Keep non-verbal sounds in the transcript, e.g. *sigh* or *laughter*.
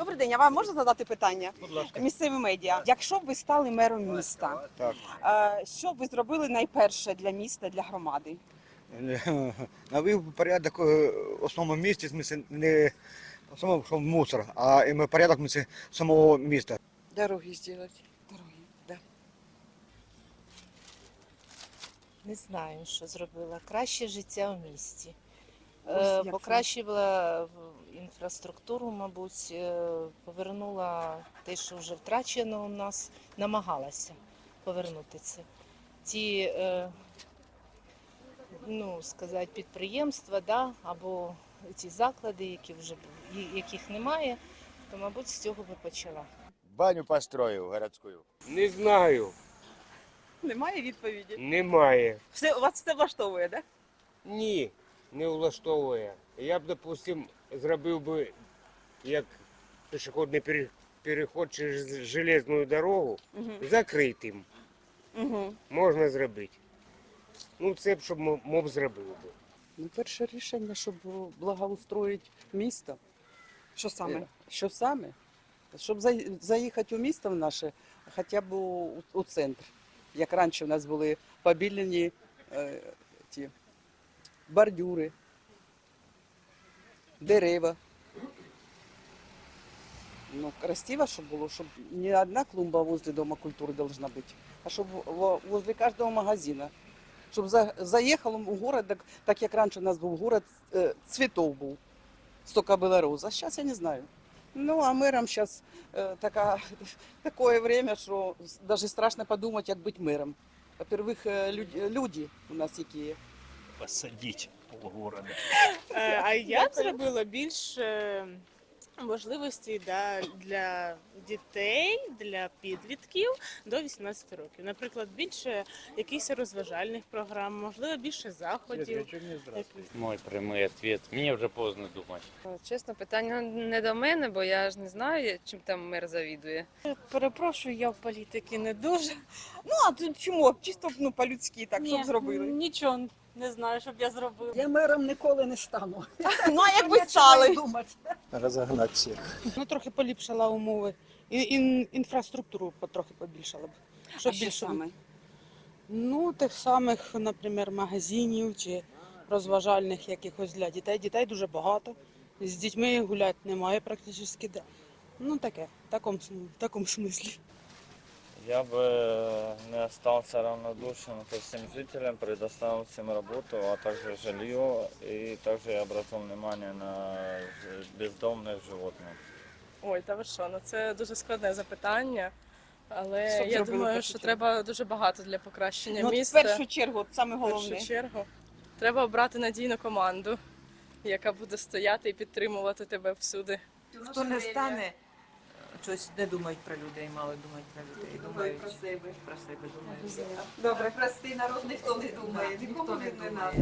Добрий день, а вам можна задати питання? Будь ласка. Місцеві медіа. Якщо б ви стали мером міста, Так. е, що б ви зробили найперше для міста, для громади? *laughs* Навів порядок е, в основному місті, в смысле, не в основному що мусор, а іменно порядок в смысле, самого міста. Дороги сделать. Дорогі. Да. Не знаю, що зробила. Краще життя в місті. Е? Покращила інфраструктуру, мабуть, е, повернула те, що вже втрачено у нас, намагалася повернути це. Ті, е, ну, сказати, підприємства, да, або ті заклади, які вже яких немає, то, мабуть, з цього би почала. Баню построїв городську. Не знаю, Немає відповіді. немає. Все у вас все влаштовує, да? Ні, не влаштовує. Я б, допустим, зробив би як пішохідний пере- переход через железну дорогу Угу. закритим. Угу. Можна зробити. Ну, це б щоб мо- моб зробив би. Ну, перше рішення, щоб благоустроїти місто. Що саме? Е, Що саме? Щоб заїхати у місто в наше, хоча б у, у центр. Як раніше в нас були побілені е, ті бордюри, дерева. Ну, красиво, щоб було, щоб не одна клумба возле Дома культури должна бути, а щоб во- возле кожного магазина. Щоб за, заїхало у город, так, так як раніше у нас був город, е, цвітов був. Столько было роз. А сейчас я не знаю. Ну, а мэром сейчас э, така, *laughs* такое время, що даже страшно подумать, як бути мэром. Во-первых, э, люд- люди у нас які. посадить полгорода. Е, А я б зробила більше можливостей да, для дітей, для підлітків до 18 років. Наприклад, більше якихось розважальних програм, можливо, більше заходів. Мой прямий відповідь. Мені вже поздно думати. Чесно, питання не до мене, бо я ж не знаю, чим там мер завідує. Перепрошую, я в політики не дуже. Ну, а тут чому? Чисто ну, по-людськи, так, щоб зробили. Нічого не знаю, щоб я зробила. Я мером ніколи не стану. *laughs* Ну, а як ви стали? думати. Розогнати всіх. Ну, трохи поліпшила умови. І, ін- інфраструктуру потрохи побільшала б. А Щоб що більше саме? Ну, тих самих, наприклад, магазинів чи розважальних якихось для дітей. Дітей дуже багато. З дітьми гуляти немає практично де. Ну таке, в такому, см- в такому смислі. Я бы э, не остался равнодушен ко всем жителям, предоставил всем работу, а также жилье. И также я обратил внимание на ж- бездомных животных. Ой, та ви що? Ну це дуже складне запитання. Але Що б я зробили в думаю, першу що чергу? треба дуже багато для покращення Ну, от в міста. першу чергу, от саме В головне. першу чергу треба обрати надійну команду, яка буде стояти і підтримувати тебе всюди. Хто не стане, щось не думають про людей, мало думають про людей. Думають про себе. Про себе думають. Добре. Простий народ ніхто не думає, нікому не треба.